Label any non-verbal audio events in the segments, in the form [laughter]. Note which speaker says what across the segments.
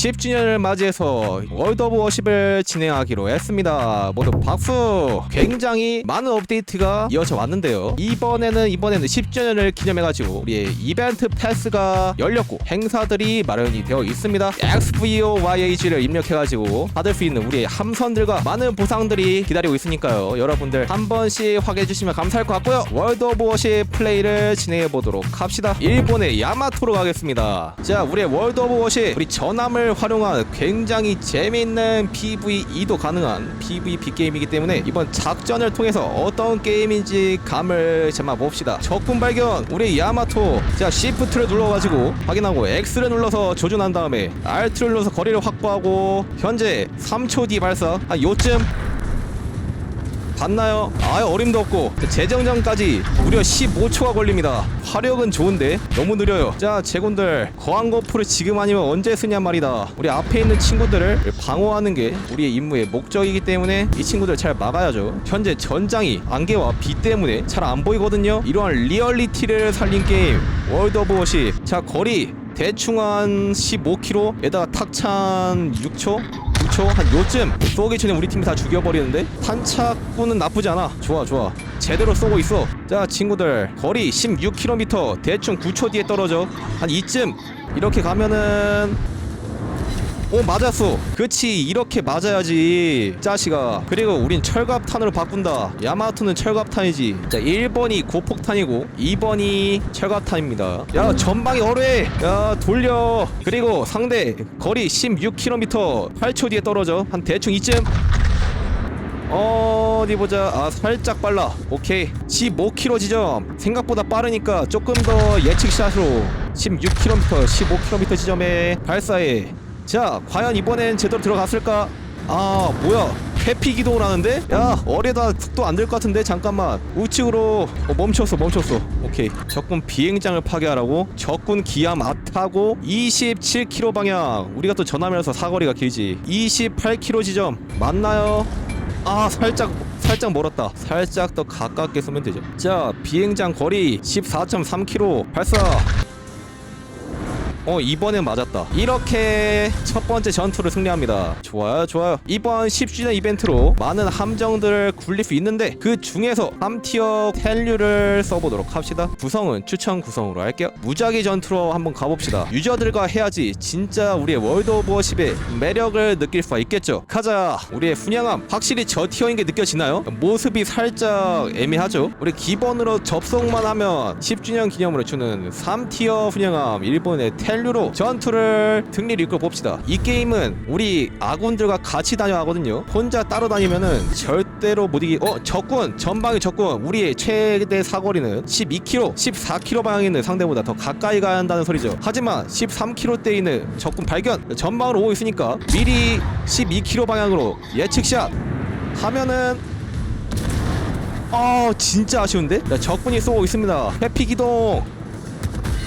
Speaker 1: 10주년을 맞이해서 월드 오브 워십을 진행하기로 했습니다. 모두 박수! 굉장히 많은 업데이트가 이어져 왔는데요. 이번에는 이번에는 10주년을 기념해가지고 우리의 이벤트 패스가 열렸고 행사들이 마련이 되어 있습니다. XVOYAG를 입력해가지고 받을 수 있는 우리의 함선들과 많은 보상들이 기다리고 있으니까요. 여러분들 한 번씩 확인해주시면 감사할 것 같고요. 월드 오브 워십 플레이를 진행해보도록 합시다. 일본의 야마토로 가겠습니다. 자, 우리의 월드 오브 워십 우리 전함을 활용한 굉장히 재미있는 PVE도 가능한 PVP 게임이기 때문에 이번 작전을 통해서 어떤 게임인지 감을 잡아 봅시다. 적군 발견 우리 야마토 자 Shift를 눌러가지고 확인하고 X를 눌러서 조준한 다음에 Alt를 눌러서 거리를 확보하고 현재 3초 뒤 발사 한 요쯤 봤나요? 아유 어림도 없고 재정전까지 무려 15초가 걸립니다. 화력은 좋은데 너무 느려요. 자 제군들 거항거프를 지금 아니면 언제 쓰냔 말이다. 우리 앞에 있는 친구들을 방어하는 게 우리의 임무의 목적이기 때문에 이 친구들 잘 막아야죠. 현재 전장이 안개와 비 때문에 잘 안 보이거든요. 이러한 리얼리티를 살린 게임 월드 오브 워십 자 거리 대충 한 15km에다가 탁찬 6초 9초 한 요쯤 쏘기 전에 우리 팀이 다 죽여버리는데? 탄착구는 나쁘지 않아. 좋아 좋아. 제대로 쏘고 있어. 자 친구들 거리 16km 대충 9초 뒤에 떨어져. 한 이쯤. 이렇게 가면은 오 맞았어. 그치 이렇게 맞아야지 짜시가 그리고 우린 철갑탄으로 바꾼다. 야마토는 철갑탄이지. 자 1번이 고폭탄이고 2번이 철갑탄입니다. 야 전방이 어뢰 야 돌려. 그리고 상대 거리 16km 8초 뒤에 떨어져. 한 대충 이쯤. 어디 보자. 아 살짝 빨라. 오케이. 15km 지점. 생각보다 빠르니까 조금 더 예측샷으로. 16km 15km 지점에 발사해 자 과연 이번엔 제대로 들어갔을까? 아 뭐야. 회피 기동을 하는데? 야 어뢰다 속도 안될 것 같은데? 잠깐만. 우측으로. 어, 멈췄어 멈췄어. 오케이. 적군 비행장을 파괴하라고? 적군 기함 아타고 27km 방향. 우리가 또 전함이라서 사거리가 길지. 28km 지점. 맞나요? 아 살짝 살짝 멀었다. 살짝 더 가깝게 쏘면 되죠. 자 비행장 거리 14.3km 발사 어 이번엔 맞았다. 이렇게 첫 번째 전투를 승리합니다. 좋아요 좋아요. 이번 10주년 이벤트로 많은 함정들을 굴릴 수 있는데 그 중에서 3티어 텔류를 써보도록 합시다. 구성은 추천 구성으로 할게요. 무작위 전투로 한번 가봅시다. 유저들과 해야지 진짜 우리의 월드 오브 워십의 매력을 느낄 수가 있겠죠. 가자 우리의 분양함. 확실히 저 티어인 게 느껴지나요? 모습이 살짝 애매하죠? 우리 기본으로 접속만 하면 10주년 기념으로 주는 3티어 분양함 일본의 텔 류로 전투를 등리를 이끌어 봅시다. 이 게임은 우리 아군들과 같이 다녀야 하거든요. 혼자 따로 다니면은 절대로 못 이기 어 적군 전방의 적군 우리의 최대 사거리는 12km 14km 방향에 있는 상대보다 더 가까이 가야 한다는 소리죠. 하지만 13km대에 있는 적군 발견 전방으로 오고 있으니까 미리 12km 방향으로 예측샷 하면은 어 진짜 아쉬운데? 자, 적군이 쏘고 있습니다. 회피 기동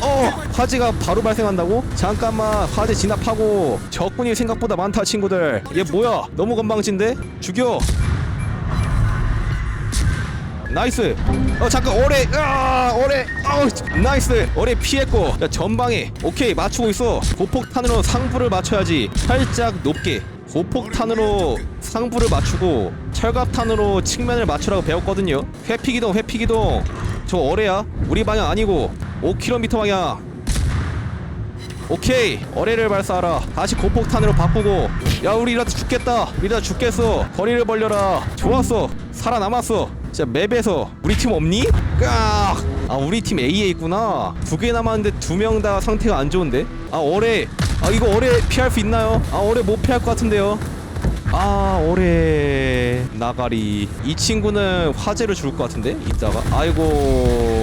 Speaker 1: 어 화재가 바로 발생한다고? 잠깐만 화재 진압하고 적군이 생각보다 많다 친구들. 얘 뭐야? 너무 건방진데? 죽여! 나이스! 어 잠깐 오래 아 오래 아우 나이스! 오래 피했고. 자 전방에. 오케이 맞추고 있어. 고폭탄으로 상부를 맞춰야지. 살짝 높게. 고폭탄으로 상부를 맞추고 철갑탄으로 측면을 맞추라고 배웠거든요. 회피기동 회피기동. 저 어뢰야. 우리 방향 아니고 5km 방향. 오케이. 어뢰를 발사하라. 다시 고폭탄으로 바꾸고. 야 우리 이러다 죽겠다. 이러다 죽겠어. 거리를 벌려라. 좋았어. 살아남았어. 진짜 맵에서 우리 팀 없니? 깍! 아 우리 팀 A에 있구나. 두 개 남았는데 두 명 다 상태가 안 좋은데? 아 어뢰 아 이거 어뢰 피할 수 있나요? 아 어뢰 못 피할 것 같은데요. 아 올해 나가리. 이 친구는 화제를 줄 것 같은데? 이따가? 아이고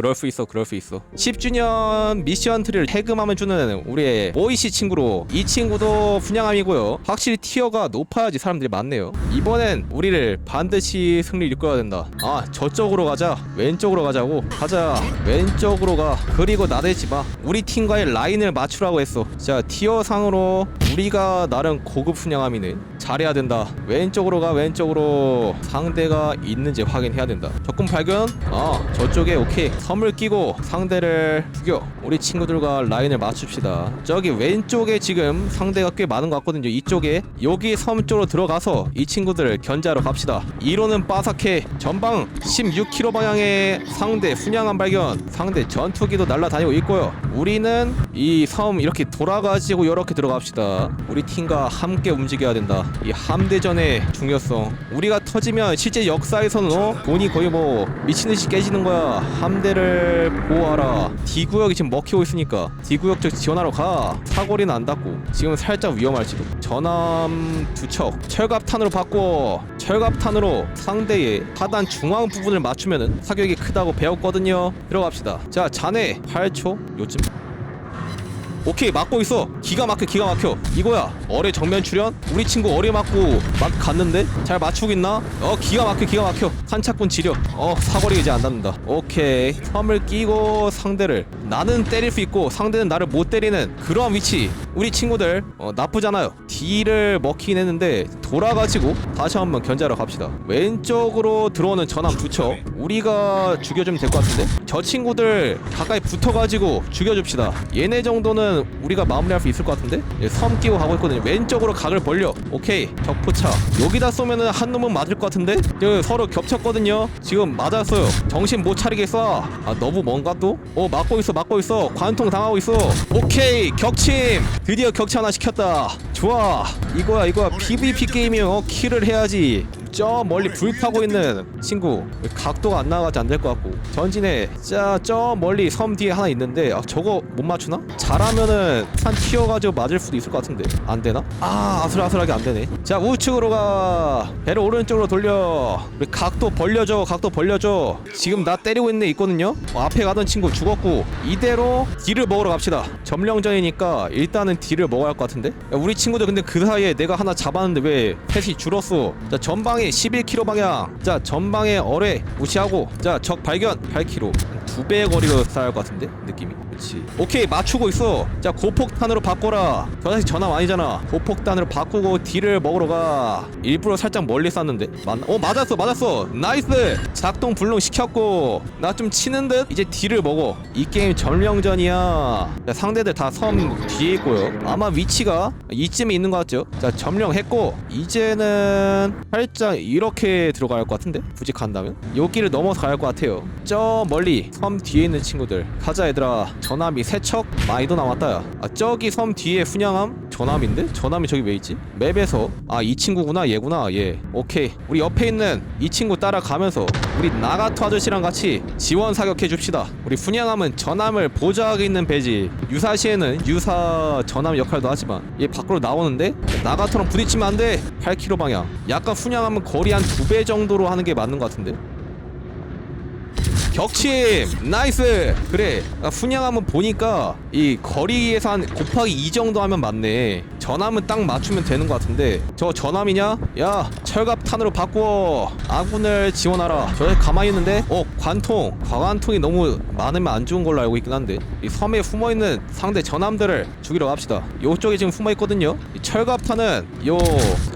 Speaker 1: 그럴 수 있어 그럴 수 있어. 10주년 미션 트리를 해금하면 주는 우리의 모이시 친구로 이 친구도 분양함이고요. 확실히 티어가 높아야지 사람들이 많네요. 이번엔 우리를 반드시 승리 이끌어야 된다. 아 저쪽으로 가자. 왼쪽으로 가자고. 가자. 왼쪽으로 가. 그리고 나대지 마. 우리 팀과의 라인을 맞추라고 했어. 자 티어 상으로 우리가 나름 고급 분양함이는 잘해야 된다. 왼쪽으로 가 왼쪽으로 상대가 있는지 확인해야 된다. 적군 발견? 아 저쪽에 오케이. 섬을 끼고 상대를 죽여. 우리 친구들과 라인을 맞춥시다. 저기 왼쪽에 지금 상대가 꽤 많은 것 같거든요 이쪽에. 여기 섬 쪽으로 들어가서 이 친구들을 견제하러 갑시다. 이로는 빠삭해. 전방 16km 방향의 상대 순양함 발견. 상대 전투기도 날아다니고 있고요. 우리는 이 섬 이렇게 돌아가지고 이렇게 들어갑시다. 우리 팀과 함께 움직여야 된다 이 함대전의 중요성. 우리가 터지면 실제 역사에서는 어? 돈이 거의 뭐 미친듯이 깨지는 거야. 함대를 보호하라. D구역이 지금 먹히고 있으니까 D구역 쪽 지원하러 가. 사거리는 안 닿고 지금 살짝 위험할지도. 전함 두척. 철갑탄으로 바꿔. 철갑탄으로 상대의 하단 중앙 부분을 맞추면은 사격이 크다고 배웠거든요. 들어갑시다. 자 자네 8초 요즘 오케이 막고 있어. 기가 막혀 기가 막혀. 이거야. 어뢰 정면 출현? 우리 친구 어뢰 맞고 막 갔는데? 잘 맞추고 있나? 어 기가 막혀 기가 막혀. 한착군 지려. 어 사거리 이제 안 닿는다. 오케이. 섬을 끼고 상대를. 나는 때릴 수 있고 상대는 나를 못 때리는 그러한 위치. 우리 친구들 어 나쁘잖아요. D를 먹긴 했는데 돌아가지고 다시 한번 견제하러 갑시다. 왼쪽으로 들어오는 전함 두척 우리가 죽여주면 될 것 같은데? 저 친구들 가까이 붙어가지고 죽여줍시다. 얘네 정도는 우리가 마무리할 수 있을 것 같은데? 예, 섬 끼고 가고 있거든요. 왼쪽으로 각을 벌려. 오케이. 적포차. 여기다 쏘면은 한 놈은 맞을 것 같은데? 그 서로 겹쳤거든요. 지금 맞았어요. 정신 못 차리게 쏴아 너무 뭔가 또? 어 막고 있어 막고 있어. 관통 당하고 있어. 오케이. 격침. 드디어 격치 하나 시켰다. 좋아. 이거야 이거야. PVP 게임이요. 어, 킬을 해야지 저 멀리 불 타고 있는 친구. 각도가 안 나가지 안 될 것 같고. 전진해. 자저 멀리 섬 뒤에 하나 있는데 아 저거 못 맞추나? 잘하면은 산 튀어가지고 맞을 수도 있을 것 같은데. 안 되나? 아 아슬아슬하게 안 되네. 자 우측으로 가. 배를 오른쪽으로 돌려. 우리 각도 벌려줘 각도 벌려줘. 지금 나 때리고 있는 애 있거든요? 어, 앞에 가던 친구 죽었고 이대로 딜을 먹으러 갑시다. 점령전이니까 일단은 딜을 먹어야 할 것 같은데? 야, 우리 친구들 근데 그 사이에 내가 하나 잡았는데 왜 펫이 줄었어? 자 전방 에 11km 방향. 자 전방에 어뢰 무시하고 자 적 발견 8km 두 배의 거리로 할것 같은데 느낌이 그렇지. 오케이 맞추고 있어. 자 고폭탄으로 바꿔라. 저 다시 전함 아니잖아. 고폭탄으로 바꾸고 딜을 먹으러 가. 일부러 살짝 멀리 쐈는데. 맞나? 어 맞았어 맞았어. 나이스! 작동 불능 시켰고. 나 좀 치는 듯? 이제 딜을 먹어. 이 게임 점령전이야. 자, 상대들 다 섬 뒤에 있고요. 아마 위치가 이쯤에 있는 것 같죠? 자 점령했고. 이제는 살짝 이렇게 들어갈 것 같은데? 굳이 간다면? 여기를 넘어서 갈 것 같아요. 저 멀리 섬 뒤에 있는 친구들. 가자 얘들아 전함이 세척 많이도 남았다 야. 아, 저기 섬 뒤에 훈양함? 전함인데? 전함이 저기 왜 있지? 맵에서? 아 이 친구구나 얘구나. 얘 오케이. 우리 옆에 있는 이 친구 따라가면서 우리 나가토 아저씨랑 같이 지원 사격해 줍시다. 우리 훈양함은 전함을 보좌하고 있는 배지. 유사시에는 유사 전함 역할도 하지만 얘 밖으로 나오는데 나가토랑 부딪히면 안돼. 8km 방향. 약간 훈양함은 거리 한 두 배 정도로 하는 게 맞는 것 같은데 격침. 나이스. 그래. 아, 훈양하면 보니까 이 거리에서 한 곱하기 2 정도 하면 맞네. 전함은 딱 맞추면 되는 것 같은데. 저 전함이냐? 야 철갑탄으로 바꾸어. 아군을 지원하라. 저 가만히 있는데. 어 관통. 과관통이 너무 많으면 안 좋은 걸로 알고 있긴 한데. 이 섬에 숨어있는 상대 전함들을 죽이러 갑시다. 요쪽에 지금 숨어있거든요. 이 철갑탄은 요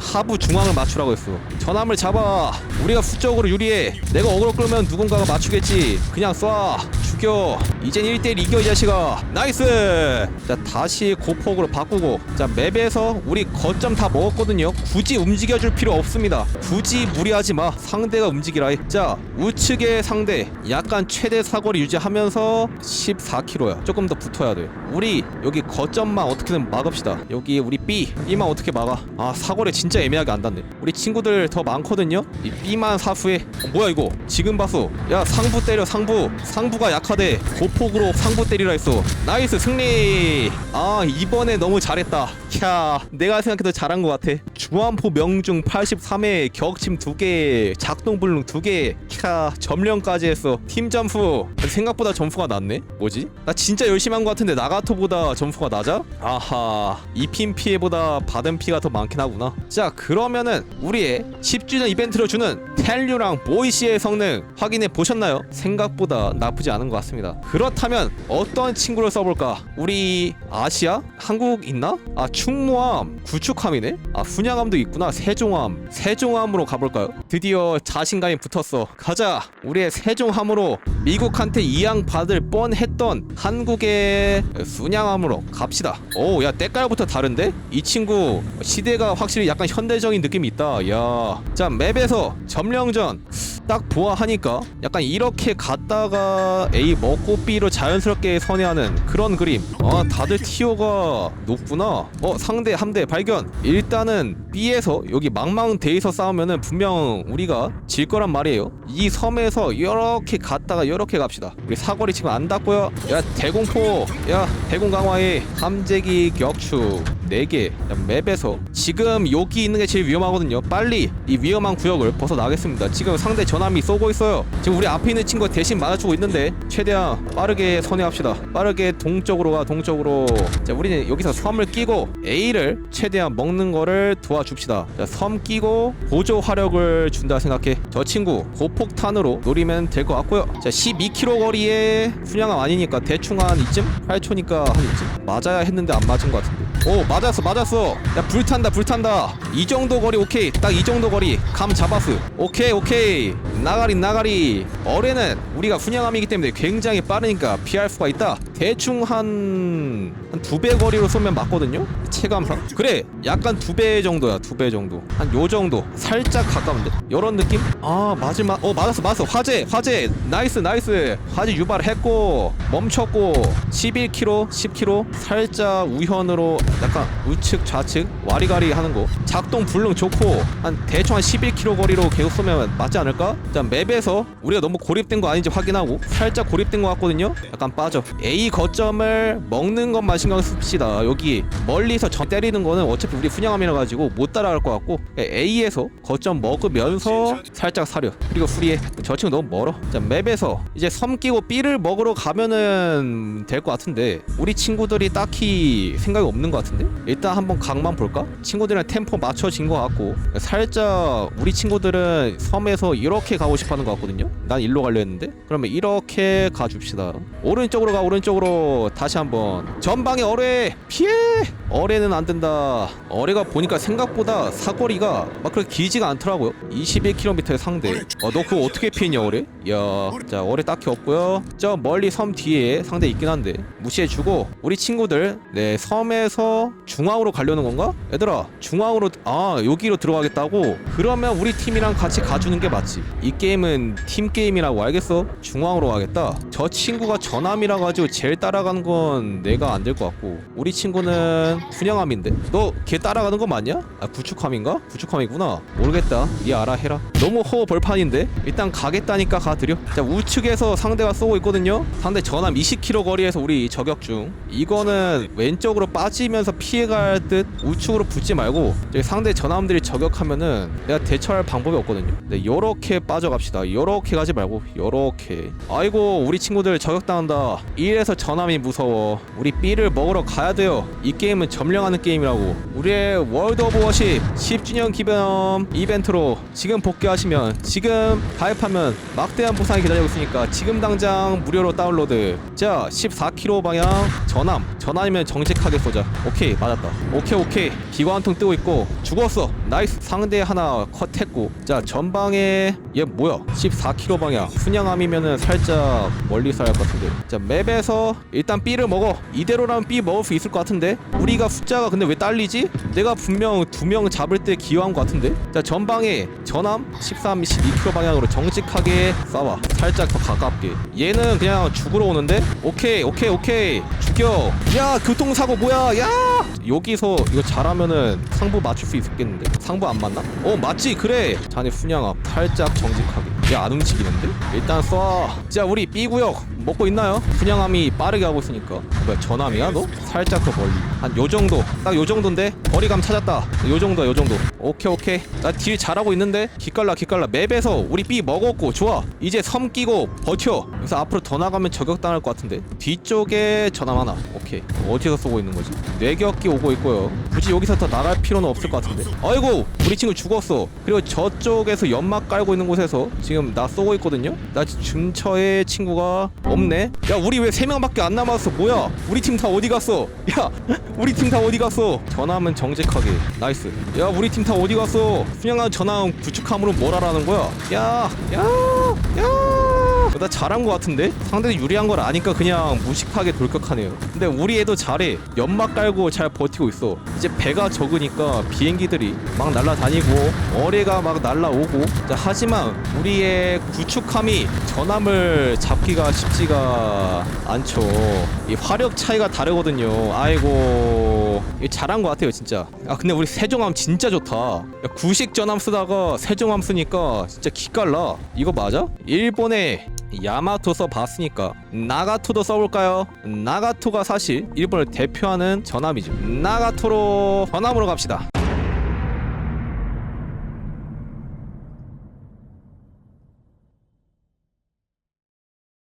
Speaker 1: 하부 중앙을 맞추라고 했어. 전함을 잡아. 우리가 수적으로 유리해. 내가 어그로 끌면 누군가가 맞추겠지 그냥 쏴. 죽여 이젠 1대1 이겨 이 자식아. 나이스! 자 다시 고폭으로 바꾸고. 자 맵에서 우리 거점 다 먹었거든요. 굳이 움직여줄 필요 없습니다. 굳이 무리하지 마. 상대가 움직이라. 해. 자 우측의 상대. 약간 최대 사거리 유지하면서 14km야. 조금 더 붙어야 돼. 우리 여기 거점만 어떻게든 막읍시다. 여기 우리 B. B만 어떻게 막아? 아 사거리 진짜 애매하게 안 닿네. 우리 친구들 더 많거든요? 이 B만 사수해. 어, 뭐야 이거? 지금 봤어 야 상부 때려 상부. 상부가 약하대. 고 폭으로 상부 때리라 했어. 나이스 승리. 아 이번에 너무 잘했다. 캬 내가 생각해도 잘한 것 같아. 주안포 명중 83회 격침 2개 작동불능 2개. 캬 점령까지 했어. 팀 점프. 생각보다 점수가 낮네? 뭐지? 나 진짜 열심히 한 것 같은데 나가토보다 점수가 낮아? 아하 입힌 피해보다 받은 피가 더 많긴 하구나. 자 그러면은 우리의 10주년 이벤트로 주는 텔류랑 보이시의 성능 확인해 보셨나요? 생각보다 나쁘지 않은 것 같습니다. 그럼 그렇다면 어떤 친구를 써볼까? 우리 아시아? 한국 있나? 아 충무함 구축함이네? 아 분양함도 있구나 세종함 세종함으로 가볼까요? 드디어 자신감이 붙었어 가자 우리의 세종함으로 미국한테 이양 받을 뻔했던 한국의 순양함으로 갑시다 오 야 때깔부터 다른데? 이 친구 시대가 확실히 약간 현대적인 느낌이 있다 야 자 맵에서 점령전 딱 보아하니까 약간 이렇게 갔다가 A 먹고 B로 자연스럽게 선회하는 그런 그림. 아 다들 티어가 높구나. 어 상대 함대 발견. 일단은 B에서 여기 망망대에서 싸우면은 분명 우리가 질 거란 말이에요. 이 섬에서 이렇게 갔다가 이렇게 갑시다. 우리 사거리 지금 안 닿고요. 야 대공포. 야 대공 강화에 함재기 격추 4개. 맵에서 지금 여기 있는 게 제일 위험하거든요. 빨리 이 위험한 구역을 벗어나겠습니다. 지금 상대 전함이 쏘고 있어요. 지금 우리 앞에 있는 친구가 대신 맞아주고 있는데 최대한 빠르게 선회합시다. 빠르게 동쪽으로 가 동쪽으로. 자 우리는 여기서 섬을 끼고 A를 최대한 먹는 거를 도와줍시다. 자, 섬 끼고 보조 화력을 준다 생각해. 저 친구 고폭탄으로 노리면 될 것 같고요. 자 12km 거리에 분양함 아니니까 대충 한 이쯤? 8초니까 한 이쯤. 맞아야 했는데 안 맞은 것 같은데 오 맞았어 맞았어. 야 불탄다 불탄다. 이 정도 거리 오케이. 딱 이 정도 거리. 감 잡았어. 오케이 오케이. 나가리 나가리. 어뢰는 우리가 훈양함이기 때문에 굉장히 빠르니까 피할 수가 있다 대충 한 한 두 배 거리로 쏘면 맞거든요? 체감상? 그래 약간 두 배 정도야 두 배 정도. 한 요 정도. 살짝 가까운데? 요런 느낌? 아 맞을만 어 맞았어 맞았어. 화재 화재. 나이스 나이스. 화재 유발했고 멈췄고 11km 10km 살짝 우현으로 약간 우측 좌측 와리가리 하는 거. 작동 불능 좋고 한 대충 한 11km 거리로 계속 쏘면 맞지 않을까? 자 맵에서 우리가 너무 고립된 거 아닌지 확인하고 살짝 고립된 거 같거든요? 약간 빠져. A 거점을 먹는 것만 신경 씁시다. 여기 멀리서 저 때리는 거는 어차피 우리 분양함이라 가지고 못 따라갈 것 같고 A에서 거점 먹으면서 살짝 사려 그리고 프리해 저 친구 너무 멀어. 자 맵에서 이제 섬 끼고 B를 먹으러 가면은 될 것 같은데 우리 친구들이 딱히 생각이 없는 것 같은데? 일단 한번 각만 볼까? 친구들이랑 템포 맞춰진 것 같고 살짝 우리 친구들은 섬에서 이렇게 가고 싶어하는 것 같거든요? 난 일로 가려 했는데? 그러면 이렇게 가줍시다. 오른쪽으로 가 오른쪽 으로 다시 한번 전방에 어뢰 피해 어뢰는 안 된다 어뢰가 보니까 생각보다 사거리가 막 그렇게 길지가 않더라고요 21km의 상대 어 너 그거 어떻게 피했냐 어뢰? 야 자 어뢰 딱히 없고요 저 멀리 섬 뒤에 상대 있긴 한데 무시해주고 우리 친구들 네 섬에서 중앙으로 가려는 건가? 얘들아 중앙으로 아 여기로 들어가겠다고? 그러면 우리 팀이랑 같이 가주는 게 맞지 이 게임은 팀 게임이라고 알겠어? 중앙으로 가겠다 저 친구가 전함이라 가지고 제일 따라가는 건 내가 안 될 것 같고 우리 친구는 분양함인데? 너 걔 따라가는 거 맞냐? 아 구축함인가? 구축함이구나. 모르겠다. 니 알아 해라. 너무 허 벌판인데? 일단 가겠다니까 가드려. 자 우측에서 상대가 쏘고 있거든요. 상대 전함 20km 거리에서 우리 저격 중. 이거는 왼쪽으로 빠지면서 피해갈 듯 우측으로 붙지 말고 저기 상대 전함들이 저격하면은 내가 대처할 방법이 없거든요. 네 요렇게 빠져갑시다. 요렇게 가지 말고 요렇게. 아이고 우리 친구들 저격당한다. 이래서 전함이 무서워. 우리 B를 먹으러 가야 돼요. 이 게임은 점령하는 게임이라고. 우리의 월드 오브 워십 10주년 기념 이벤트로 지금 복귀하시면 지금 가입하면 막대한 보상이 기다리고 있으니까 지금 당장 무료로 다운로드 자 14km 방향 전함. 전함이면 정직하게 쏘자. 오케이 맞았다. 오케이 오케이. 기관 한 통 뜨고 있고 죽었어. 나이스. 상대 하나 컷했고. 자 전방에 얘 뭐야? 14km 방향. 순양함이면은 살짝 멀리서 할 것 같은데. 자 맵에서 일단 B를 먹어. 이대로라면 B 먹을 수 있을 것 같은데? 우리가 숫자가 근데 왜 딸리지? 내가 분명 두 명 잡을 때 기여한 것 같은데? 자 전방에 전함. 13, 12km 방향으로 정직하게 쏴봐 살짝 더 가깝게. 얘는 그냥 죽으러 오는데 오케이 오케이 오케이. 죽여. 야 교통사고 뭐야? 야! 여기서 이거 잘하면은 상부 맞출 수 있겠는데? 상부 안 맞나? 어 맞지? 그래. 자네 순양함 살짝 정직하게 야안 움직이는데? 일단 쏴 자 우리 B구역 먹고 있나요? 순양함이 빠르게 하고 있으니까. 뭐야 전함이야 너? 살짝 더 멀리. 한 요 정도. 딱 요 정도인데? 거리감 찾았다. 요 정도야 요 정도. 오케이 오케이. 나 딜 잘하고 있는데? 기깔나 기깔나 맵에서 우리 B 먹었고 좋아. 이제 섬 끼고 버텨. 여기서 앞으로 더 나가면 저격당할 것 같은데? 뒤쪽에 전함 하나. 오케이. 어디서 쏘고 있는 거지? 뇌격기 오고 있고요. 굳이 여기서 더 나갈 필요는 없을 것 같은데? 아이고! 우리 친구 죽었어. 그리고 저쪽에서 연막 깔고 있는 곳에서 지금 지금 나 쏘고 있거든요? 나 근처에 친구가 없네? 야 우리 왜세 명밖에 안 남았어? 뭐야? 우리 팀 다 어디 갔어? [laughs] 야 우리 팀 다 어디 갔어? 전함은 정직하게. 나이스. 야 우리 팀 다 어디 갔어? 순양아 전함 구축함으로 뭘 하라는 거야? 야 야 야 나 잘한 거 같은데? 상대도 유리한 걸 아니까 그냥 무식하게 돌격하네요. 근데 우리 애도 잘해. 연막 깔고 잘 버티고 있어. 이제 배가 적으니까 비행기들이 막 날아다니고 어뢰가 막 날아오고. 자, 하지만 우리의 구축함이 전함을 잡기가 쉽지가 않죠. 이 화력 차이가 다르거든요. 아이고 이 잘한 거 같아요 진짜. 아 근데 우리 세종함 진짜 좋다. 야, 구식 전함 쓰다가 세종함 쓰니까 진짜 기깔나 이거 맞아? 일본에 야마토 써 봤으니까 나가토도 써볼까요? 나가토가 사실 일본을 대표하는 전함이죠. 나가토로 전함으로 갑시다